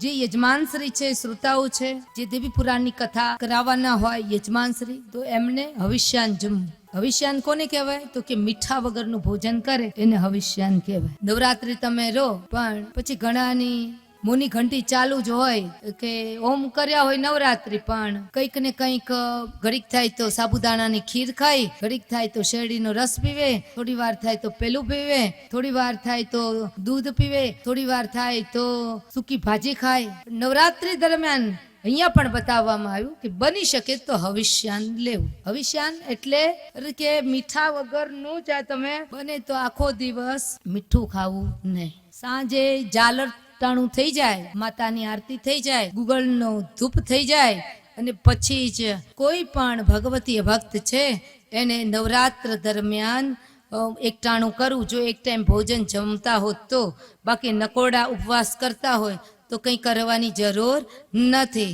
જે યજમાનશ્રી છે, શ્રોતાઓ છે, જે દેવી પુરાણની કથા કરાવવાના હોય યજમાનશ્રી, તો એમને હવિષ્યાન જમવું. હવિષ્યાન કોને કહેવાય? તો કે મીઠા વગરનું ભોજન કરે, એને હવિષ્યાન કહેવાય. નવરાત્રી તમે રહો, પણ પછી ઘણાની મોની ઘંટી ચાલુ જ હોય કે ઓમ કર્યા હોય નવરાત્રી, પણ કંઈક ને કંઈક ઘડીક થાય તો સાબુદાણાની ખીર ખાય ઘડીક થાય તો શેરડીનો રસ પીવે, થોડી વાર થાય તો પેલું પીવે, થોડી વાર થાય તો દૂધ પીવે, થોડી વાર થાય તો સૂકી ભાજી ખાય. નવરાત્રી દરમિયાન અહીંયા પણ બતાવવામાં આવ્યું કે બની શકે તો હવિષ્યાન લેવું. હવિષ્યાન એટલે કે મીઠા વગરનું જ તમે બને તો આખો દિવસ મીઠું ખાવું નહીં. સાંજે જાલર ટાણું થઈ જાય, માતાની આરતી થઈ જાય ગુગળનો ધૂપ થઈ જાય અને પછી જ કોઈ પણ ભગવતી ભક્ત છે, એને નવરાત્ર દરમિયાન એકટાણું કરવું જો એક ટાઈમ ભોજન જમતા હોત તો, બાકી નકોડા ઉપવાસ કરતા હોય, તો કંઈ કરવાની જરૂર નથી.